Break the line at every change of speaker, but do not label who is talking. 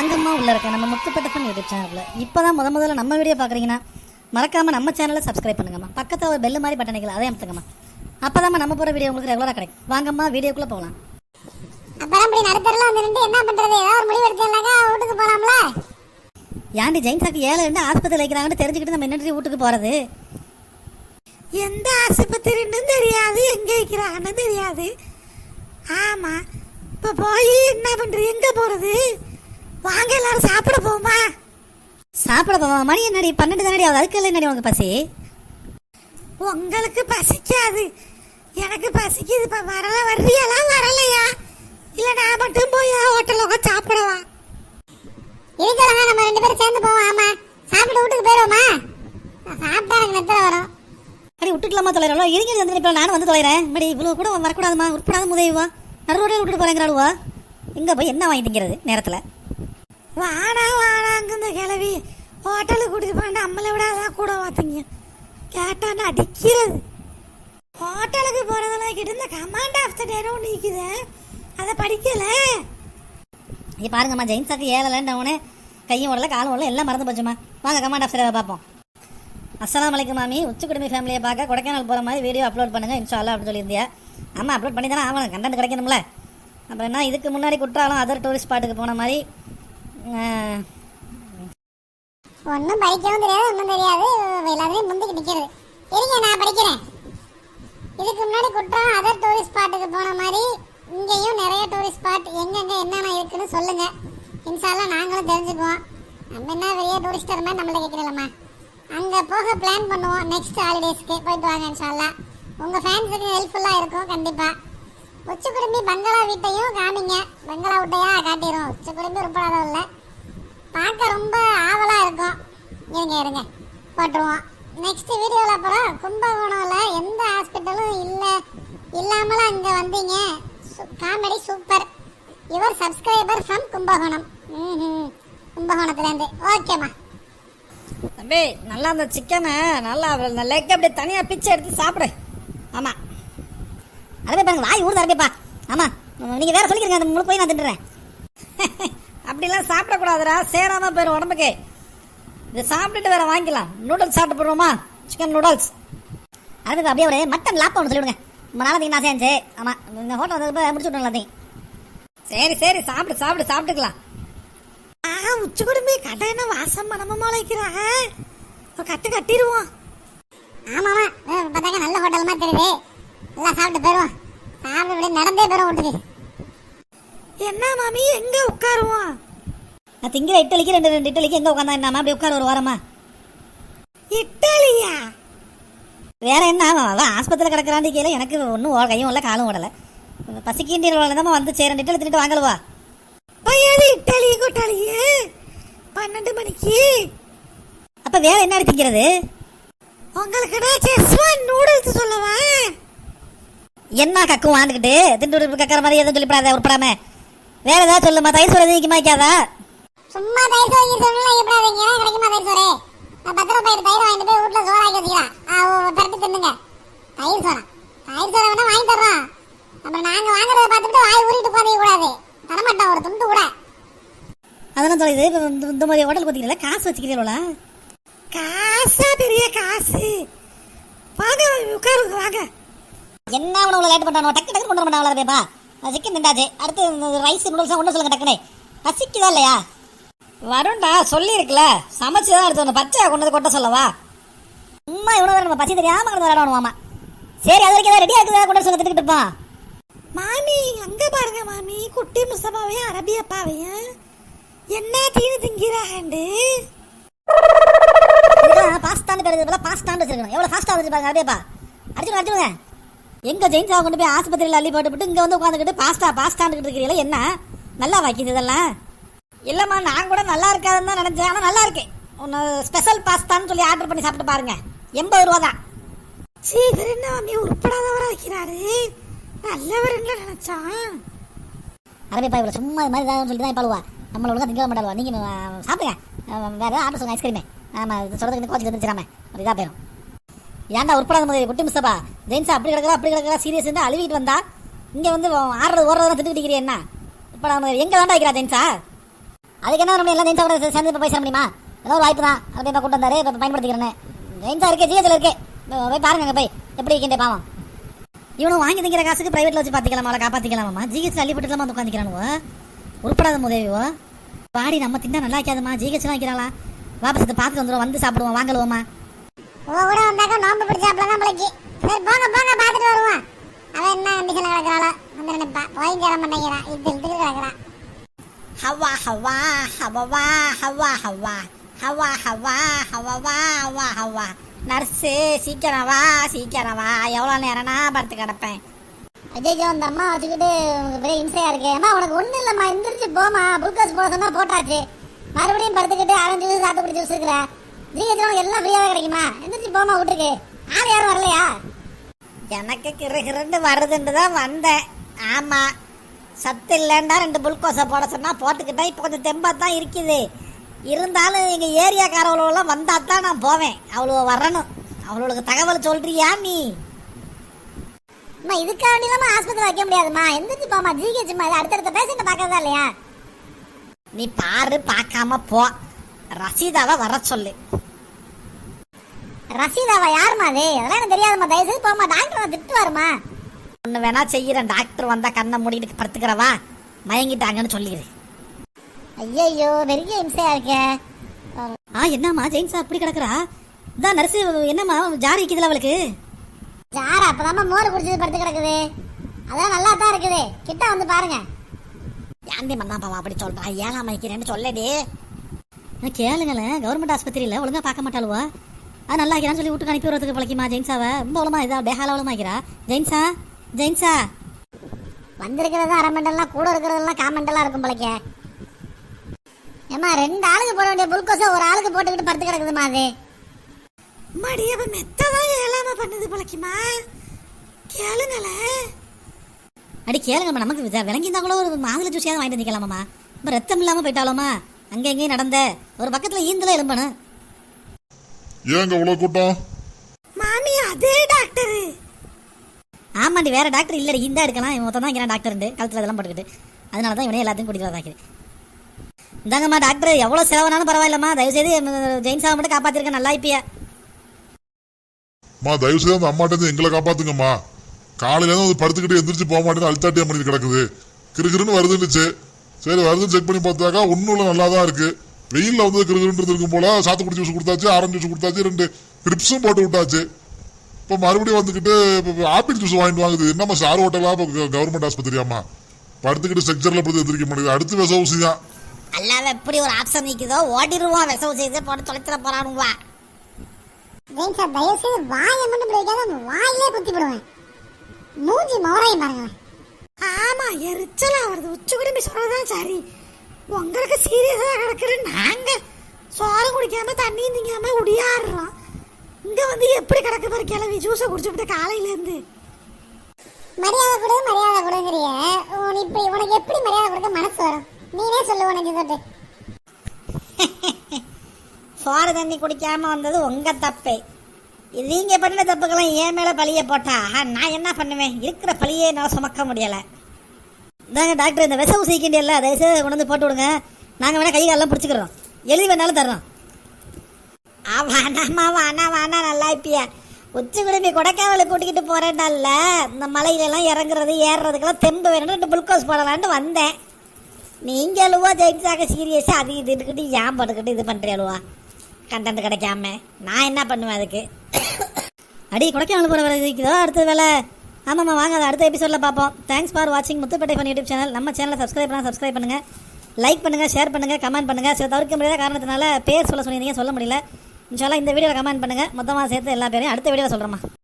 தங்கம்மா உள்ள இருக்க நம்ம முத்துப்பட்டப்பன் யூடியூப் சேனலில் இப்போ தான் முத முதல்ல நம்ம வீடியோ பார்க்குறீங்கன்னா மறக்காம நம்ம சேனலை சப்ஸ்கிரைப் பண்ணுங்கம்மா. பக்கத்தில் ஒரு பெல் மாதிரி பட்டன் நிற்கல அதை அமுத்துங்கம்மா. அப்போ நம்ம போகிற வீடியோ உங்களுக்கு ரெகுலராக கிடைக்கும். வாங்கம்மா வீடியோக்குள்ளே போகலாம்.
அப்புறம் இப்படி நடுத்தரில் வந்து நின்று என்ன பண்றது? ஏதாவது ஒரு முடிவு எடுத்துனாக்கா வீட்டுக்கு போலாம்ல?
ஏன்டி ஜெயின்ஸாக்கு ஏழை இருந்து ஆஸ்பத்திரி வைக்கிறாங்கன்னு தெரிஞ்சுக்கிட்டு நம்ம என்னடி வீட்டுக்கு போகிறது
எந்த ஆஸ்பத்திரின்னு தெரியாது எங்க வைக்கிறாங்கன்னு தெரியாது. ஆமா இப்ப போய் என்ன பண்றது? எங்க போறது? வாங்க எல்லாரும் சாப்பிட போமா
சாப்பிட போவோம்? மணி என்னடி? பன்னெண்டு தானடி ஆகுது. அதுக்கு என்னடி பசி?
உங்களுக்கு பசிக்காது. எனக்கு பசிக்குது. இப்ப வரல வர்றியெல்லாம் வரலையா? இல்ல நான் மட்டும் போய் ஹோட்டலில் உட்காந்து சாப்பிடவா?
இருக்கிறவங்க நம்ம ரெண்டு பேரும் சேர்ந்து போவோம் ஆமா சாப்பிட்டு வீட்டுக்கு போயிடுவோமா சாப்பிட்டா எனக்கு நித்திர வரும்.
அடி விட்டுக்கலாமா தொலைறோம் இருங்க வந்து இப்போ நானும் வந்து தொலைறேன். இப்படி இவ்வளோ கூட வரக்கூடாதுமா உட்படாத முதைவா நடுவோட விட்டுட்டு போகிறேங்கிறாளுவா இங்கே போய் என்ன வாங்கிட்டுங்கிறது நேரத்தில்?
வாடா வாடாங்குந்த கிளவி ஹோட்டலுக்கு கூட்டிட்டு போனா நம்மளை விட அதான் கூட பார்த்தீங்க. கேட்டான்னு அடிக்கிறது. ஹோட்டலுக்கு போகிறதெல்லாம் கிட்ட இந்த கமாண்ட் ஆஃப் த டேரும் நீக்குது. அதை படிக்கல.
இது பாருங்கம்மா ஜெயின்ஸாக்கு ஏழலைன்னு உடனே கையும் உடல காலும் உடல எல்லாம் மறந்து போச்சுமா வாங்க கமாண்ட் ஆஃபீஸரை பார்ப்போம். அஸ்லாம் வலைக்கு மாமி. உச்சி குடும்ப ஃபேமிலியை பார்க்க கொடைக்கானல் போகிற மாதிரி வீடியோ அப்லோட் பண்ணுங்க இன்ஷா அல்லாஹ் அப்படின்னு சொல்லியிருந்தியா. ஆமாம் அப்லோட் பண்ணி தானே ஆகணும் கண்டென்ட் கிடைக்கணும்ல. அப்புறம் என்ன இதுக்கு முன்னாடி குற்றாலம் அதர் டூரிஸ்ட் ஸ்பாட்டுக்கு போன மாதிரி
ஒன்றும் படிக்கவும் தெரியாது ஒன்றும் தெரியாது. எல்லாத்தையும் முந்திக்கு நிற்கிறது இருங்க நான் படிக்கிறேன். இதுக்கு முன்னாடி குற்றம் அதர் டூரிஸ்ட் ஸ்பாட்டுக்கு போன மாதிரி இங்கேயும் நிறைய டூரிஸ்ட் ஸ்பாட் எங்கெங்க என்னென்ன இருக்குன்னு சொல்லுங்க. இன்ஷால்லாம் நாங்களும் தெரிஞ்சுக்குவோம். நம்ம என்ன பெரிய டூரிஸ்டர் மாதிரி நம்மள கேட்கலாமா அங்கே போக பிளான் பண்ணுவோம் நெக்ஸ்ட் ஹாலிடேஸ்க்கு போயிட்டு வாங்க இன்ஷால்லா உங்கள் ஃபேன்ஸுக்கு ஹெல்ப்ஃபுல்லாக இருக்கும் கண்டிப்பாக உச்சி குடும்பி பங்களா வீட்டையும் காமிங்க. பங்களா வீட்டையா காட்டிடும் உச்சி குடும்பி உருப்படாத இல்லை. பார்க்க ரொம்ப ஆவலாக இருக்கும். இருங்க இருங்க. போட்டுருவோம். நெக்ஸ்ட் வீடியோவில் அப்புறம் கும்பகோணம்ல எந்த ஹாஸ்பிட்டலும் இல்லை. இல்லாமலும் அங்கே வந்தீங்க. Comedy super your subscriber from Kumbakonam. கும்பகோணத்துலேருந்து. ஓகேம்மா
தம்பி நல்லா அந்த சிக்கனை நல்லா லெக் அப்படியே தனியாக பிச்சை எடுத்து சாப்பிடு. ஆமாம் அதுவே பாருங்க வாய் ஊர் தரப்பேப்பா ஆமாம் நீங்கள் வேற சொல்லிக்கிறீங்க அந்த முழு போய் நான் தின்னுறேன் அப்படிலாம் சாப்பிடக்கூடாதுடா சேராம போயிடும் உடம்புக்கு. இது சாப்பிட்டுட்டு வேற வாங்கிக்கலாம். நூடுல்ஸ் சாப்பிட்டு போடுவோமா சிக்கன் நூடுல்ஸ் அதுக்கு அப்படியே ஒரு மட்டன் லாப்பா ஒன்று சொல்லிவிடுங்க. ரொம்ப நாளாக நான் செஞ்சு ஆமாம் இந்த ஹோட்டல் வந்து முடிச்சு விட்ருங்க எல்லாத்தையும். சரி சரி சாப்பிடு சாப்பிடு சாப்பிட்டுக்கலாம்.
ஆ உச்சி குடும்பி கடை என்ன வாசம் மனமா முளைக்கிறாங்க ஒரு கட்டு கட்டிடுவோம்.
ஆமாம்மா பார்த்தாக்க நல்ல ஹோட்டல் மாதிரி தெரியுது. எல்லாம் சாப்பிட்டு போயிடுவோம் சாப்பிட்டு இப்படி நடந்தே போயிடும் வீட்டுக்கு.
என்ன மாமி? எங்க உட்காருவோம்?
நான் திங்கிற இட்டலிக்கு ரெண்டு ரெண்டு இட்டலிக்கு எங்கே உட்காந்தா என்னமா அப்படி உட்கார ஒரு வாரமா?
இட்டாலியா?
வேற என்ன? அவன் ஆஸ்பத்திரியில் கிடக்கிறான்னு கீழே எனக்கு ஒன்றும் கையும் இல்லை காலும் ஓடலை. பசிக்கின்ற தான் வந்து சரி ரெண்டு இட்டலி தின்னுட்டு வாங்கலவா.
பையது இட்டாலி கொட்டாலியே பன்னெண்டு மணிக்கு.
அப்போ வேற என்ன திங்கிறது?
உங்களுக்கு நான் செஸ்வான் நூடுல்ஸ் சொல்லவா?
என்ன கக்கும் வாண்டுக்கிட்டு திண்டு கக்கிற மாதிரி எதுவும் சொல்லிவிடாத உட்படாம வேற ஏதாவது சொல்லுமா? தயிர் சொல்றது நிற்க மாய்க்காதா
சும்மா தயிர் சோறு சோறுலாம் எப்படாதீங்க கிடைக்குமா தயிர் சோறு? பத்து ரூபாய் தயிர் வாங்கிட்டு போய் வீட்டில் சோறாக்கி வச்சுக்கலாம் ஆ ஓ, திரட்டி தின்னுங்க. தயிர் சோறா? தயிர் சோறை வேணா வாங்கி தர்றோம் அப்புறம் நாங்கள் வாங்குறத பார்த்துட்டு வாய் ஊறிட்டு போதே கூடாது தரமாட்டோம் ஒரு துண்டு கூட.
அதெல்லாம் சொல்லுது இந்த- மாதிரி ஹோட்டல் பார்த்தீங்களா காசு வச்சுக்கிறீங்களா
காசா பெரிய காசு. வாங்க உட்காருங்க வாங்க.
என்ன உணவுல லேட் பண்ணுறானோ டக்கு டக்கு கொண்டு வர மாட்டாங்களா பேப்பா சிக்கன் திண்டாச்சு அடுத்து ரைஸ் நூடுல்ஸ் ஒன்று சொல்லுங்க டக்குனே பசிக்குதா இல்லையா? வரும்டா சொல்லியிருக்குல. சமைச்சு தான் எடுத்து பச்சை கொண்டு வந்து கொட்ட சொல்லவா? சும்மா இவனு நம்ம பசி தெரியாம கிடந்து விளையாடணுமாமா சரி அது வரைக்கும் ரெடியாக இருக்குதா கொண்டு சொல்லி திட்டுக்கிட்டு இருப்பான்
மாமி அங்க பாருங்க மாமி. குட்டி முசபாவையும் அரபி அப்பாவையும் என்ன தீனு திங்கிறாண்டு
பாஸ்தான்னு பேர் பாஸ்தான்னு வச்சிருக்கணும். எவ்வளவு ஃபாஸ்டா வச்சிருப்பாங்க அப்படியேப்பா அடிச்சுடுங்க அடிச்சுடுங்க. எங்க ஜெயின்ஸா கொண்டு போய் ஆஸ்பத்திரியில் அள்ளி போட்டுவிட்டு இங்க வந்து உட்காந்துக்கிட்டு பாஸ்தா பாஸ்தான்னு இருக்கிறீங்களா என்ன? நல்லா வைக்கிது இதெல்லாம். இல்லம்மா நான் கூட நல்லா இருக்காதுன்னு தான் நினைச்சேன் ஆனா நல்லா இருக்கு. ஒன்று ஸ்பெஷல் பாஸ்தான்னு சொல்லி ஆர்டர் பண்ணி சாப்பிட்டு பாருங்க. எண்பது ரூபா தான்.
சீக்கிரம் என்ன மாமி உருப்படாதவரா வைக்கிறாரு நல்லவர் என்ன நினைச்சான்.
அரபிப்பா இவ்வளோ சும்மா இது மாதிரி ஏதாவது சொல்லி தான் பழுவா நம்மள ஒழுங்கா திங்க மாட்டாளுவா. நீங்க அஹ், சாப்பிடுங்க. வேற ஆர்டர் சொல்லுங்க ஐஸ்கிரீமே ஆமா இது சொல்றதுக்கு கோச்சு வந்துருச்சாம ஒரு இதா போயிடும் ஏன்டா உருப்படாத மாதிரி குட்டி மிஸ்ஸப்பா ஜெயின்ஸா அப்படி கிடக்கிறா அப்படி கிடக்கிறா சீரியஸ் அழுவிட்டு வந்தா? இங்கே வந்து ஆடுறது ஓடுறதெல்லாம் திட்டு என்ன? உட்படாத மாதிரி. எங்கே வேண்டா வைக்கிறா ஜெயின்ஸா? அதுக்கு என்ன பண்ண எல்லாம் ஜெயின்ஸா கூட சேர்ந்து இப்போ போய் முடியுமா? ஏதோ ஒரு வாய்ப்பு தான். அதை போய் கூட்டு வந்தாரு. இப்போ பயன்படுத்திக்கிறேன் ஜெயின்ஸா இருக்கே ஜிஎஸ்ல இருக்கே. போய் பாருங்க அங்கே போய். எப்படி இருக்கின்றே பாவம். இவனும் வாங்கி திங்கிற காசுக்கு பிரைவேட்ல வச்சு பார்த்துக்கலாமா அவளை காப்பாற்றிக்கலாமா ஜிஹெச் அள்ளிப்பட்டுலாமா வந்து உட்காந்துக்கிறானுவோ உருப்படாத முதவியோ பாடி நம்ம தின்னா நல்லா வைக்காதம்மா ஜிஹெச் தான் வைக்கிறாளா? வாபஸ் பார்த்துட்டு வந்துடும் வந்து சாப்பிடுவோம். வாங்கலுவோமா
உன் கூட வந்தாக்கா நோம்பு பிடிச்சாப்ல தான் பிள்ளைக்கு சரி போங்க போங்க பார்த்துட்டு வருவோம். அவன் என்ன கண்டிஷன்ல கிடக்குறாளோ? வந்து நினைப்பா போய் சேர மாட்டேங்கிறான் இது இழுத்துக்கு கிடக்குறான்
ஹவா ஹவா ஹவவா ஹவா ஹவா ஹவா ஹவா ஹவவா ஹவா ஹவா நர்ஸு சீக்கிரம் வா சீக்கிரம் வா. எவ்வளோ நேரம்னா படுத்து கிடப்பேன்.
ஐயோ அந்த அம்மா வச்சுக்கிட்டு உனக்கு பெரிய இம்சையா இருக்கு. அம்மா உனக்கு ஒண்ணும் இல்லம்மா. எந்திரிச்சு போமா குளுக்கோஸ் போட போட்டாச்சு. மறுபடியும் படுத்துக்கிட்டு ஆரஞ்சு ஜூஸ் சாத்துக்குடி ஜூஸ் இருக்கிற ஜிஹெச் உனக்கு எல்லாம் ஃப்ரீயாவே கிடைக்குமா? எந்திரிச்சு போமா வீட்டுக்கு. ஆள் யாரும் வரலையா?
எனக்கு கிருகிருன்னு வருதுன்னு தான் வந்தேன். ஆமாம் சத்து இல்லைன்னா ரெண்டு புல்கோஸை போட சொன்னால் போட்டுக்கிட்டேன். இப்போ கொஞ்சம் தெம்பாக தான் இருக்குது. இருந்தாலும் எங்கள் ஏரியாக்காரவளெல்லாம் வந்தால் தான் நான் போவேன். அவ்வளோ வரணும். அவளுக்கு தகவல் சொல்கிறியா நீ?
அம்மா இதுக்காக வேண்டி இல்லாம ஆஸ்பத்திரி வைக்க முடியாதும்மா. எந்திரிச்சு போமா ஜிஹெச் இது அடுத்தடுத்த பேஷண்ட் பார்க்கறதா இல்லையா?
நீ பாரு பார்க்காம போ. ரசீதாவை வர சொல்லு.
ரசீதாவா? யாருமா அது? அதெல்லாம் எனக்கு தெரியாதும்மா. தயவு செய்து போமா டாக்டர் திட்டுவாருமா
ஒன்று வேணா செய்கிறேன் டாக்டர் வந்தால் கண்ணை மூடிட்டு படுத்துக்கிறவா? மயங்கிட்டாங்கன்னு சொல்லிடு
ஐயோ பெரிய இம்சையா இருக்கே.
ஆ என்னம்மா? ஜெயின்ஸா அப்படி கிடக்குறா? இதான் நர்ஸு என்னம்மா? ஜாரி இருக்குதுல அவளுக்கு.
ஜாரா அப்பதாம்மா மோர் குடிச்சது படுத்து கிடக்குது. அதான் நல்லா தான் இருக்குது. கிட்ட வந்து பாருங்க.
ஏன்டி மண்ணாப்பாவா அப்படி சொல்றா? ஏழாம் வைக்கிறேன்னு சொல்லடி. கேளுங்களேன். கவர்மெண்ட் ஆஸ்பத்திரியில் ஒழுங்கா பார்க்க மாட்டாளுவா? அது நல்லா இருக்கிறான்னு சொல்லி வீட்டுக்கு அனுப்பி வரதுக்கு பழக்கிமா ஜெயின்ஸாவை ரொம்ப அவ்வளோமா இதா டேஹால இருக்கிறா? ஜெயின்ஸா ஜெயின்ஸா
வந்திருக்கிறது அரை மண்டலாம் கூட இருக்கிறதெல்லாம் காமெண்டெல்லாம் இருக்கும் பழக்க ஏமா ரெண்டு ஆளுக்கு போட வேண்டிய புல்கோஸை ஒரு ஆளுக்கு போட்டுக்கிட்டு படுத்து கிடக்குதுமா அது?
மடி அப்ப மெத்ததான் பண்ணுது பழக்கிமா? கேளுங்களேன்
அடி கேளுங்கம்மா நமக்கு வித- விளங்கியிருந்தா கூட ஒரு மாதுளை ஜூஸியாவது வாங்கிட்டு வந்துக்கலாமாம்மா இப்போ ரத்தம் இல்லாமல் போயிட்டாலோமா அங்கே எங்கேயும் நடந்த ஒரு பக்கத்தில் ஈந்தில் எலும்பணும்
ஏங்க இவ்வளவு கூட்டம்?
மாமி அதே டாக்டர்.
ஆமாண்டி வேற டாக்டர் இல்லடி. இந்த எடுக்கலாம் இவன் மொத்தம் தான் இருக்கிறான் டாக்டர் கழுத்தில் அதெல்லாம் போட்டுக்கிட்டு. அதனால தான் இவனே எல்லாத்தையும் குடிக்கிறதாக்குது இந்தாங்கம்மா டாக்டர். எவ்வளோ செலவானாலும் பரவாயில்லம்மா. தயவுசெய்து ஜெயின்ஸாவை மட்டும் காப்பாற்றிருக்க நல்லா இப்பயா
மா தயவு செய்து அந்த அம்மாட்ட இருந்து எங்களை காப்பாத்துங்கம்மா. காலையில இருந்து அது படுத்துக்கிட்டு எந்திரிச்சு போக மாட்டேன்னு அழுத்தாட்டியா பண்ணி கிடக்குது. கிறுகிறுன்னு வருதுன்னுச்சு. சரி வருதுன்னு செக் பண்ணி பார்த்தாக்கா ஒன்றும் இல்லை நல்லா தான் இருக்கு. வெயில்ல வந்து கிறுகிறுன்றது இருக்கும் போல. சாத்துக்குடி ஜூஸ் கொடுத்தாச்சு ஆரஞ்சு ஜூஸ் கொடுத்தாச்சு ரெண்டு ட்ரிப்ஸும் போட்டு விட்டாச்சு. இப்போ மறுபடியும் வந்துக்கிட்டு இப்போ ஆப்பிள் ஜூஸ் வாங்கிட்டு வாங்குது. என்னம்மா சார் ஹோட்டலா இப்போ கவர்மெண்ட் ஆஸ்பத்திரியாம்மா படுத்துக்கிட்டு ஸ்ட்ரக்சர்ல படுத்து எந்திரிக்க மாட்டேங்குது அடுத்து விச ஊசி தான்.
அல்லாத எப்படி ஒரு ஆப்ஷன் நிற்குதோ ஓடிடுவான் விசவு செய்து போட்டு தொலைச்சிட போறானுவா
ஜெயின்ஸா தயவு செய்து வாயை மட்டும் இப்படி வைக்காத வாயிலே குத்தி விடுவேன் மூஞ்சி மோரையும் பாருங்க
ஆமா எரிச்சலா வருது உச்சி குடும்பி சொல்றதுதான் சரி. உங்களுக்கு சீரியஸா கிடக்குற நாங்க சோறு குடிக்காம தண்ணியும் திங்காம உடியாடுறோம் இங்க வந்து எப்படி கிடக்கு பாரு கிளவி ஜூஸை குடிச்சுட்டு காலையில இருந்து.
மரியாதை கொடு மரியாதை கொடுங்கிறிய. உன் இப்படி உனக்கு எப்படி மரியாதை கொடுக்க மனசு வரும்? நீனே சொல்லு உனக்கு தொட்டு
சோறு தண்ணி குடிக்காம வந்தது உங்க தப்பே. இது நீங்க பண்ணின தப்புக்கெல்லாம் என் மேல பழிய போட்டா நான் என்ன பண்ணுவேன்? இருக்கிற பழியே என்னால் சுமக்க முடியல. தாங்க டாக்டர் இந்த விச அதை தயவுசெய்து கொண்டு வந்து போட்டு விடுங்க. நாங்கள் வேணால் கை காலெல்லாம் பிடிச்சிக்கிறோம். எழுதி வேணாலும் தர்றோம் ஆ வேணாமா வேணா நல்லா இப்பியா உச்சி குடும்பி கொடைக்காவலை கூட்டிக்கிட்டு போறேன்னால இந்த மலையிலலாம் இறங்குறது ஏறுறதுக்கெல்லாம் தெம்பு வேணும் ரெண்டு குளுக்கோஸ் போடலான்ட்டு வந்தேன். நீங்கள் அழுவா ஜெயின்ஸாக சீரியஸாக அது இது இதுக்கிட்டு ஏன் படுக்கிட்டு இது பண்ணுறே அழுவா? கண்டென்ட் கிடைக்காம. நான் என்ன பண்ணுவேன் அதுக்கு? அடி கொடைக்கானல் போகிற வேலை இருக்குதோ? அடுத்த வேலை? ஆமாம்மா வாங்க அதை அடுத்த எபிசோடில் பார்ப்போம். தேங்க்ஸ் ஃபார் வாட்சிங் முத்துப்பேட்டை ஃபன் யூடியூப் சேனல் நம்ம சேனலை சப்ஸ்கிரைப் பண்ணால் சப்ஸ்கிரைப் பண்ணுங்கள் லைக் பண்ணுங்கள் ஷேர் பண்ணுங்கள் கமெண்ட் பண்ணுங்கள் சில தவிர்க்க முடியாத காரணத்தினால பேர் சொல்ல சொல்லியிருந்தீங்க சொல்ல முடியல. இன்ஷால்லா இந்த வீடியோவில் கமெண்ட் பண்ணுங்கள் மொத்தமாக சேர்த்து எல்லா பேரையும் அடுத்த வீடியோவில் சொல்கிறேம்மா